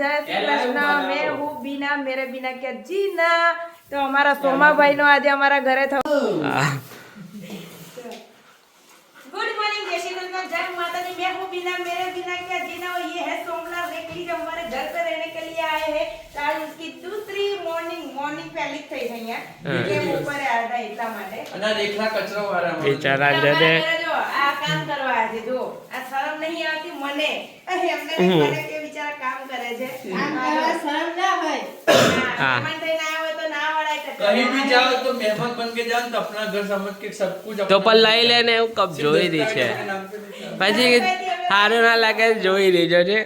જય શ્રી કૃષ્ણ મેં હું બીના મેરે બીના કે જીના તો અમારા સોમાભાઈ નો આજે અમારા ઘરે થયો હા. गुड मॉर्निंग जय श्री कृष्ण जय माता दी मैं हूँ बीना मेरे बिना क्या जीना और ये है सोमनाथ रेखली जो हमारे घर पे रहने के लिए आए हैं तो आज उसकी दूसरी मॉर्निंग मॉर्निंग पहली થઈ ગઈ અહીંયા કે ઉપર આવ્યા હતા એટલા માટે અને આ રેખલા કચરો વાળા બિચારા તમારા જને ઘરે જો આ કામ કરવા આવ્યા છે જો આ શરમ નહીં આવતી મને એમને નહીં મને કે બિચારા કામ કરે છે શરમ ના હોય હા. મહેમાન થઈને આવ્યા હોય તો ના વળાય કે कहीं भी जाओ तो मेहमान बन के जाओ तो अपना घर समझ के सब कुछ તો પણ લઈ લે ને એવું કપ જોઈ રહી છે પછી સારું ના લાગે તો જોઈ લેજો છે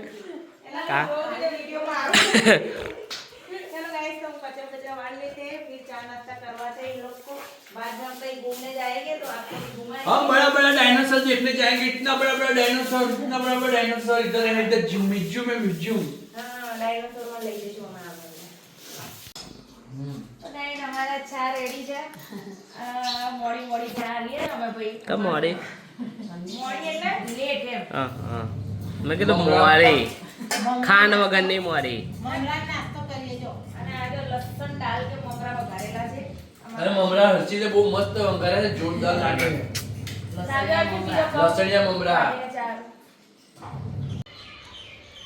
કા? चलो गाइस तो हम कचरा कचरा वाल लेते हैं फिर चाय नाश्ता करवाते हैं इन लोग को बाद में हम कहीं घूमने जाएंगे तो आपको भी घुमाएंगे हम बड़ा बड़ा डायनासोर देखने जाएंगे इतना बड़ा बड़ा डायनासोर इतना बड़ा बड़ा डायनासोर इधर है इधर जिम मिज्जू में मिज्जू हाँ डायनासोर માં લઈ જઈશું હમણાં આપણને. તો guys, અમારા ચા રેડી છે આ મોડી મોડી ચા લઈએ અમે ભાઈ તો મોડી મોડી એટલે લેટ એમ હા હા મેં કીધું મોરી ખાંડ વગરની મોરી મમરા નાસ્તો કરીએ જો અને આજે લસણ દાલ કે મમરા વઘારેલા અરે મમરા હર્ષી બહુ મસ્ત વંગારે છે જોરદાર લાગે લસણિયા મમરા.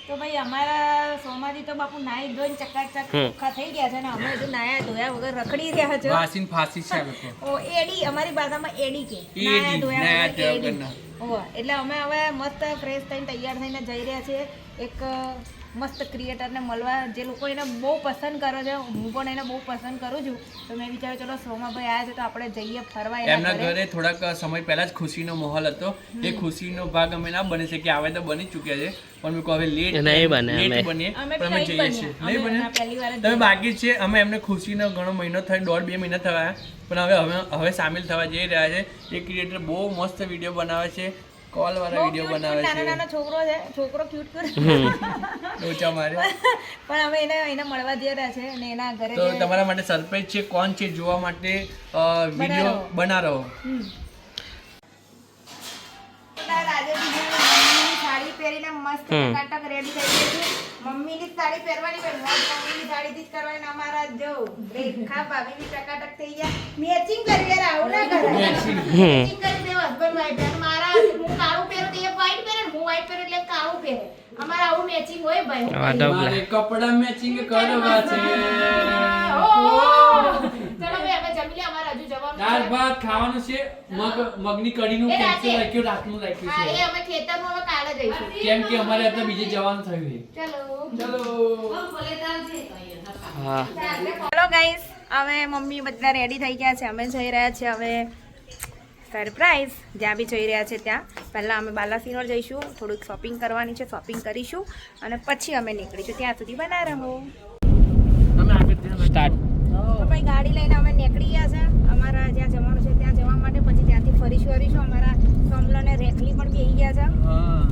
તો ભાઈ અમારા સોમાંથી તો બાપુ નાઈ ધોઈને ચકાચક. ચોખ્ખા થઈ ગયા છે ને અમે હજુ નાયા ધોયા વગર રખડી રહ્યા છે વાસીન ફાસી છે ઓ એડી અમારી ભાષામાં એડી કે નાયા ધોયા નાયા વગર ધોયા એડી. વગરના. એટલે અમે હવે મસ્ત ફ્રેશ થઈને તૈયાર થઈને જઈ રહ્યા છીએ એક મસ્ત ક્રિએટરને મળવા જે લોકો એને બહુ પસંદ કરે છે હું પણ એને બહુ પસંદ કરું છું. તો મેં વિચાર્યું ચલો સોમાભાઈ આવ્યા છે તો આપણે જઈએ ફરવા એમના ઘરે. થોડાક સમય પહેલા જ ખુશીનો માહોલ હતો. એ ખુશીનો ભાગ અમે ના બની શકીએ આવે તો બની ચૂક્યા છે. પણ મેં હવે લેટ નહીં બને લેટ બનીએ અમે પણ અમે જઈએ છીએ. નહીં બને તમે બાકી છે અમે એમને ખુશીનો ઘણો મહિનો થાય દોઢ બે મહિના થયા. પણ હવે હવે હવે સામેલ થવા જઈ રહ્યા છે. એ ક્રિએટર બહુ મસ્ત વીડિયો બનાવે છે. કોલ વાળા વીડિયો બનાવે છે નાનો નાનો છોકરો છે છોકરો ક્યુટ ક્યુટ લોચા મારે. પણ અમે એને એને મળવા જઈ રહ્યા છે અને એના ઘરે તો તમારા માટે સરપ્રાઈઝ છે કોણ છે જોવા માટે વીડિયો બના રહો સાડી પહેરીને મસ્ત હમ. ટકાટક રેડી થઈ ગઈ છું. મમ્મીની સાડી પહેરવાની મોજ મમ્મીની સાડીથી જ કરવાની ને અમારા જો રેખા ભાભી બી ટકાટક થઈ ગયા. મેચિંગ કરી યાર આવું ના કરે મેચિંગ કરી દે હસબન્ડ મારા તો વ્હાઈટ પહેરે ને હું વ્હાઈટ પહેરું એટલે કાળું પહેરે. અમારે આવું મેચિંગ હોય ભાઈ. આ કહીશ. કપડા મેચિંગ કરવા છે? ચલો ભાઈ અમે જમી લે અમારે હજુ જવાનું દાળ ભાત ખાવાનું છે. મગ મગની કઢીનું. કેન્સલ રાખ્યું રાતનું રાખ્યું હા એ અમે ખેતરમાં હવે કાલે જઈશું. કેમ કે અમારે અત્યારે બીજે જવાનું થયું છે. ચલો. ચલો. હા. હેલો ગાઈસ હવે મમ્મી બધા રેડી થઈ ગયા છે. અમે જઈ રહ્યા છીએ હવે સરપ્રાઈઝ જ્યાં બી જઈ રહ્યા છે ત્યાં. પહેલાં અમે બાલાસિનોર જઈશું થોડુંક શોપિંગ કરવાની છે શોપિંગ કરીશું અને પછી અમે નીકળીશું. ત્યાં સુધી બના રહો. તો ભાઈ ગાડી લઈને અમે નીકળી ગયા છે. અમારા જ્યાં જવાનું છે ત્યાં જવા માટે. પછી ત્યાંથી ફરીશું ફરીશું. અમારા સોમલો ને રેખલી પણ બેહી ગયા છે.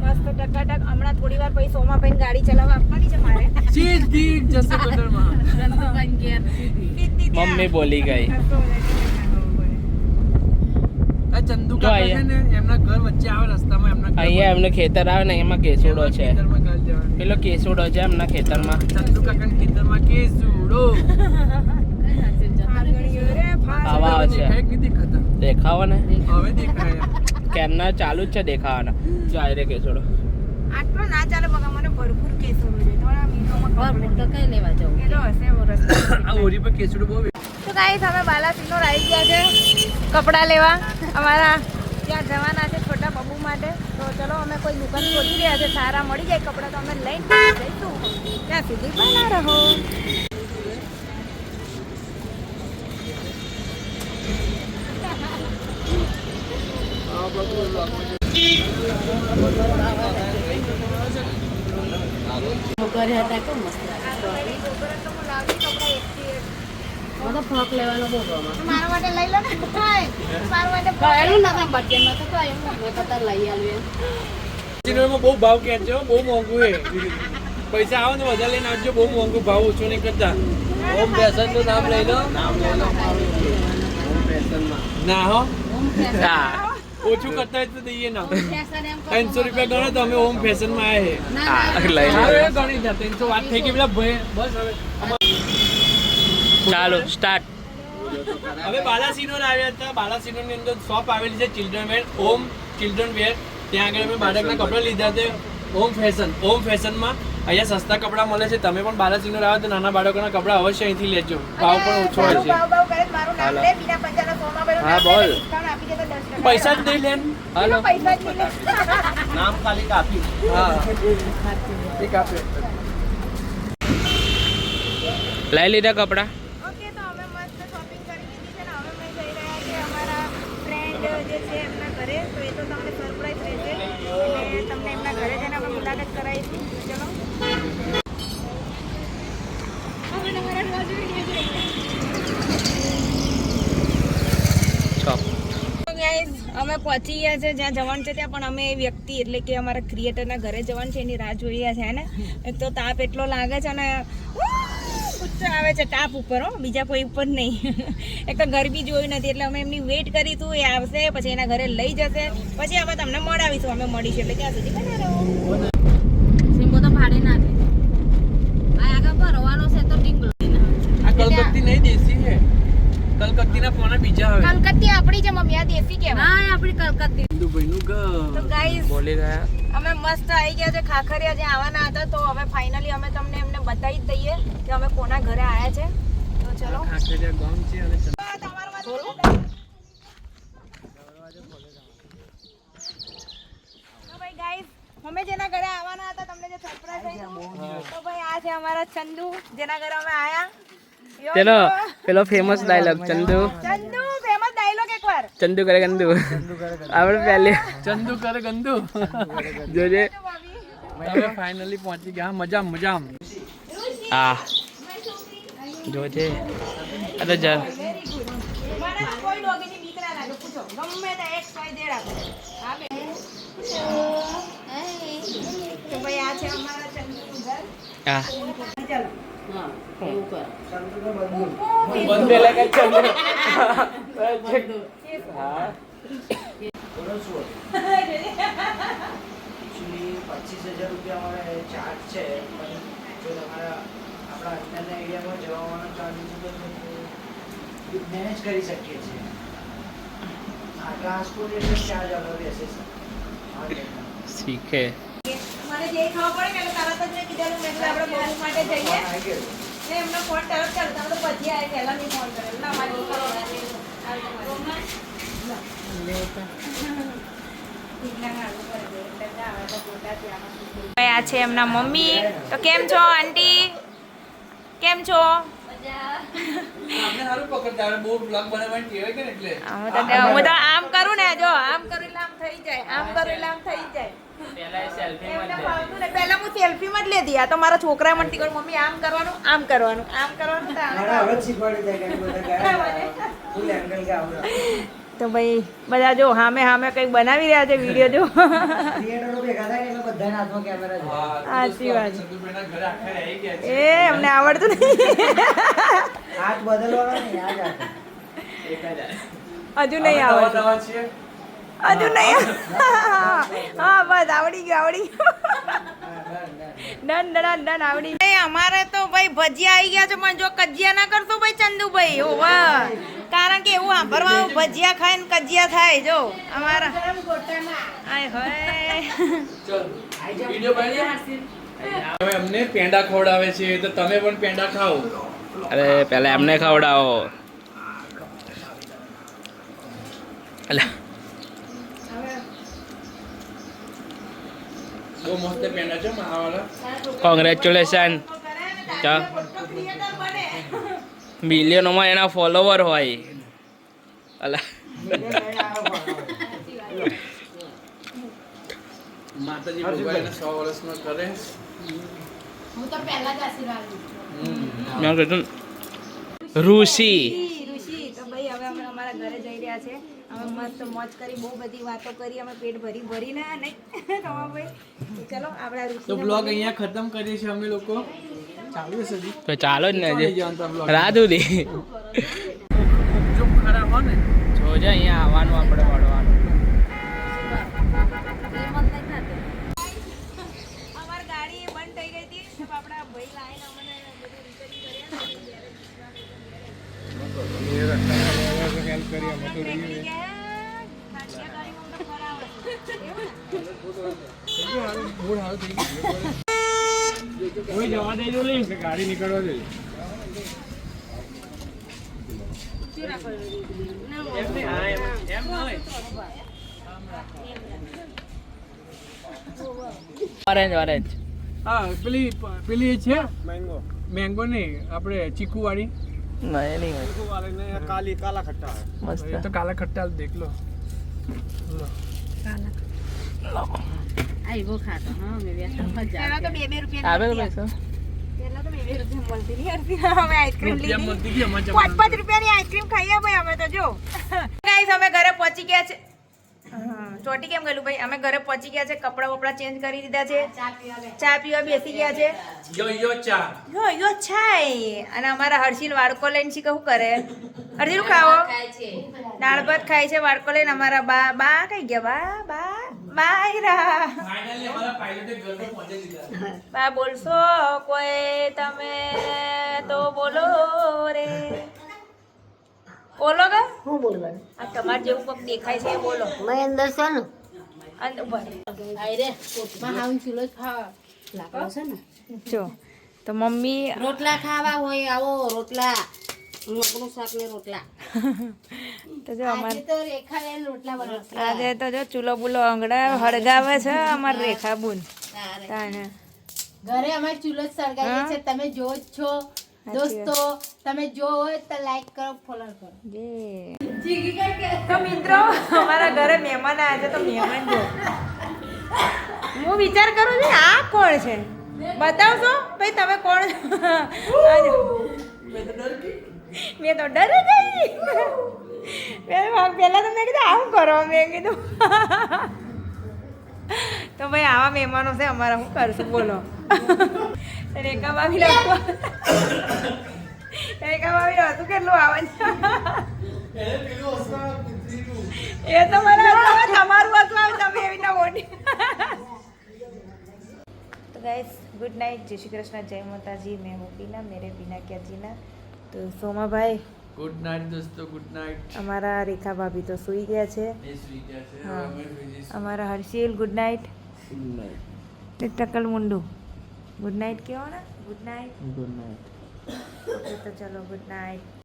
મસ્ત ટકાટક. હમણાં થોડી વાર પછી સોમાભાઈ ગાડી ચલાવવા આપવાની છે મારે. સીધી જશે ગટરમાં સીધી મમ્મી બોલી ગઈ. ચંદુ જો કાકા છે ને એમના ઘર વચ્ચે આવે રસ્તામાં એમના ઘર અહીંયા એમને ખેતર આવે ને એમાં કેસુડો છે. ખેતરમાં ઘર જવાનું. પેલો કેસુડો છે એમના ખેતરમાં. ચંદુ કાકાના ખેતરમાં કેસુડો. આવા આવે છે. દેખાવો ને હવે દેખાય. કેમના? ચાલુ જ છે દેખાવાના. જો આયરે કેસુડો. આટલો ના ચાલે બગા મને ભરપૂર કેસરો છે થોડા મીઠોમાં તો કઈ લેવા જવું એનો હશે ઓરી પર કેસુડો બહુ ગાઈસ અમે બાલાસિનો આવી ગયા છે કપડાં લેવા. અમારા ત્યાં જવાના છે છોટા બબુ માટે. તો ચલો અમે કોઈ દુકાન ખોલી રહ્યા છે સારા મળી જાય કપડાં તો અમે લઈને જઈશું. ત્યાં સુધી બના રહો. કર્યા હતા કે મસ્ત? મને ફોક લેવાનો બહુ ગમે. મારા માટે લઈ લો ને. મારા માટે કહેલું નતા બર્થડે માં તો એમ મેં કતા લઈ આવ્યું માં બહુ ભાવ કે છે બહુ મોંઘું છે. પૈસા આવે ને વધારે લઈને આવજો બહુ મોંઘું ભાવ ઓછો નહીં કરતા. ઓમ બેસનનું નામ લઈ લો. નામ લઈ લો ના હો. ના ઓછું કરતા હોય તો દઈએ ના. ફેશન ત્રણસો રૂપિયા ગણો તો અમે હોમ ફેશનમાં માં ના, ના, હા લઈ લો. હવે ગણી જા ત્રણસો વાત થઈ ગઈ પેલા બસ હવે. ચાલો સ્ટાર્ટ હવે બાલાસિનોર આવ્યા હતા. બાલાસિનોરની અંદર શોપ આવેલી છે children were Om children were ત્યાં આગળ અમે બાળકના કપડાં લીધા છે. ઓમ ફેશન ઓમ ફેશનમાં અહીંયા સસ્તા કપડાં મળે છે. તમે પણ બાલાસિનોર આવો તો નાના બાળકોના કપડાં અવશ્ય અહીંથી લેજો. ભાવ પણ ઓછો હોય છે. હા, બોલ. ડિસ્કાઉન્ટ આપી દે તો 10% પૈસા જ નહીં લેન હાલો. પૈસા જ નહીં લે. નામ ખાલી કાપી. હા. એ કાપે લઈ લીધા કપડાં ઓકે તો અમે મસ્ત શોપિંગ કરી લીધી છે ને હવે અમે જઈ રહ્યા છીએ અમારા ફ્રેન્ડ જે છે એમના ઘરે તો એ તો તમને સરપ્રાઈઝ રહેશે. એટલે તમને એમના ઘરે જઈને અમે મુલાકાત કરાવીશું ચલો. અમે પહોંચી ગયા છે જ્યાં જવાનું છે ત્યાં પણ અમે એ વ્યક્તિ એટલે કે અમારા ક્રિએટરના ઘરે જવાનું છે એની રાહ જોઈ રહ્યા છે ને? તો તાપ એટલો લાગે છે ને ઉચ્ચ આવે છે ટાપ ઉપર હો. બીજા કોઈ ઉપર નહીં. એક તો ગરબી જોઈ નથી એટલે અમે એમની વેઇટ કરીશું એ આવશે પછી એના ઘરે લઈ જશે. પછી અમે તમને મળાવીશું અમે મળીશું એટલે ત્યાં સુધી બને રહો. સિમ્બો તો ભાડે ના દે. આ આગળ ભરવાનો છે તો ટીંગલો આ કલકત્તી નહીં દેશી છે કલકત્તીના ફોન બીજા આવે કલકત્તી આપણી છે મમ્મી આ દેસી કહેવાય. હા આપણી કલકત્તી. દુબઈનું તો ઘર ગાઈઝ બોલી ગયા અમે મસ્ત આવી ગયા છે ખાખરિયા જે આવવાના હતા તો હવે ફાઇનલી અમે તમને એમને બતાવી જ દઈએ કે અમે કોના ઘરે આવ્યા છે. તો ચલો. અમે જેના ઘરે આવવાના હતા તમને જે સરપ્રાઈઝ તો ભાઈ આ છે અમારા ચંદુ જેના ઘરે અમે આયા. પેલો પેલો famous dialogue Chandu. Chandu famous dialogue એકવાર. ચંદુ કરે ગંદુ. આપણે પહેલે ચંદુ કરે ગંદુ. જોજે. તમે ફાઇનલી પહોંચી ગયા. મજા મજામ. આ જોજે અરે જા હા આ હા બંધ એટલે કઈ ચંદુ એકચ્યુઅલી પચીસ હજાર રૂપિયા અમારે ચાર્જ છે તમારા આપણા અંદરના એરિયામાં જવા ચાર્જ તો મેનેજ કરી શકીએ છીએ. આ ટ્રાન્સપોર્ટેશન ચાર્જ અલગ રહેશે સર. શીખે. મને જે ખાવા પડે ને એટલે તરત જ મેં કીધેલું મેં આપણે બહુ માટે જઈએ. ને એમનો ફોન તરત કર્યો. તમે તો પછી આવે પહેલા નહીં ફોન કર્યો ના મારી આ છે એમના મમ્મી. તો કેમ છો આંટી? કેમ છો? આપણે સારું પકડતા આપણે બહુ બ્લોગ બનાવવાની ટેવ છે ને એટલે હું. તો આમ કરું ને જો આમ કરું એટલે આમ થઈ જાય આમ કરું એટલે આમ થઈ જાય. ને પહેલા હું સેલ્ફીમાં જ લેતી. આ તો મારા છોકરા મળતી શીખવાડ. મમ્મી આમ કરવાનું આમ કરવાનું આમ કરવાનું તો ભાઈ બધા જો હામે હામે કંઈક બનાવી રહ્યા છે વીડિયો જો. ક્રિએટરો ભેગા થાય ને એટલે બધાના હાથમાં કેમેરા છે. હા, તો સાચી વાત. એ અમને આવડતું નહીં. હજુ નહીં આવડતું. હજુ નહીં હા. બસ આવડી ગયું આવડી ડન ડન ડન આવડી ગયું. અમારે તો ભાઈ ભજીયા આવી ગયા છે પણ જો કજિયા ના કરતો ભાઈ ચંદુભાઈ? ઓ વાહ. કારણ કે એવું સાંભળવાનું ભજીયા ખાય ને કજિયા થાય જો અમારા. આય હોય. ચલ, વીડિયો બનાવીએ? હવે અમને પેંડા ખવડાવે છે તો તમે પણ પેંડા ખાઓ. અરે પહેલા એમને ખવડાવો. કોંગ્રેચ્યુલેશન ચા. મિલિયનોમાં એના ફોલોવર હોય. અલા. માતાજી ભગવાનને સો વર્ષનો કરે. હું તો પહેલા જ આશીર્વાદ લઉં. ઋષિ. ઋષિ તો ભાઈ હવે અમે અમારા ઘરે જઈ રહ્યા છે. અમે મસ્ત મોજ કરી બહુ બધી વાતો કરી અમે પેટ ભરી ભરીને નહીં રમાભાઈ ચલો આપણા તો બ્લોગ અહીંયા ખતમ કરીએ છીએ અમે લોકો. તો ચાલો જ ને રાહ સુધી જોજે અહીંયા આવવાનું આપણે વળવાનું. હેલ્પ કોઈ જવા દેજો લે ગાડી નીકળવા દે. એમ નહીં, હા, એમ- એમ નહીં. ઓરેન્જ ઓરેન્જ હા પેલી પેલી છે? મેંગો મેંગો નહીં આપણે ચીકુ વાળી ના એ નહીં ચીકુ વાળી ને કાલી કાલા ખટ્ટા મસ્ત. તો કાલા ખટ્ટા દેખ લો. લો. આઈવો ખાતો હા મેં વ્યસ્ત તો બે બે રૂપિયા આવે પૈસા પહેલા તો બે બે રૂપિયા મળતી નહીં હતી અમે આઈસ્ક્રીમ રૂપિયા લીધી મળતી હતી અમારા પાંચ રૂપિયાની આઈસ્ક્રીમ ખાઈએ ભાઈ અમે તો જો અમે ઘરે પહોંચી ગયા છે ચોટી કેમ ગયેલું ભાઈ અમે ઘરે પહોંચી ગયા છે કપડા વપડા ચેન્જ કરી દીધા છે ચા પીવા બેસી ગયા છે યો યો ચા યો યો છાય અને અમારા હર્ષિલ વાડકો લઈને શીખે શું કરે હર્ષિલ ખાવો દાળ ભાત ખાય છે વાડકો લઈને અમારા બા બા કઈ ગયા બા બા બા આઈ રહ્યા ફાઇનલી અમારા પાયલોટે ઘર પહોંચી દીધા બા બોલશો કોઈ તમે તો બોલો રે. બોલો કે હું બોલવાનું? આ તમારે જેવું કોક દેખાય છે બોલો. મેં અંદર છે ને? અંદર ઊભા આઈ રે કોટમાં હાઉન ચૂલો જ ખાવા. લાકડો છે ને? જો તો મમ્મી રોટલા ખાવા હોય આવો રોટલા. મગનું શાક ને રોટલા. તો જો અમાર આજે તો રેખા બેન રોટલા બનાવશે. આજે તો જો ચૂલો બુલો આંગળા હળગાવે છે અમાર રેખા બુન. તાને ઘરે અમારે ચૂલો સળગાવીએ છે તમે જો જ છો. દોસ્તો તમે જો હોય તો લાઈક કરો ફોલો કરો. જે તો મિત્રો અમારા ઘરે મહેમાન આવ્યા છે તો મહેમાન જો. હું વિચાર કરું છું આ કોણ છે? બતાવશો? ભાઈ તમે કોણ છો? મેં તો ડર ગઈ. મેં પહેલાં તો કીધું, આવું કરો. મેં કીધું, તો ભાઈ આવા મહેમાનો છે, અમારા શું કરશું? બોલો. રેખા ભાભી લખો રેખા ભાભી હતું. કેટલું આવે એ તો મને તમારું હતું આવે તમે એવી ના મોટી તો ગાઈસ ગુડ નાઇટ જય શ્રી કૃષ્ણ, જય માતાજી. મેં હું બીના મેરે બીના ક્યાં જીના? તો સોમાભાઈ ગુડ નાઇટ દોસ્તો ગુડ નાઇટ અમારા રેખા ભાભી તો સૂઈ ગયા છે. અમારા Harshil good night good night ટકલ મુંડુ. ગુડ નાઇટ કેવો ને good night good night okay તો ચલો ગુડ નાઇટ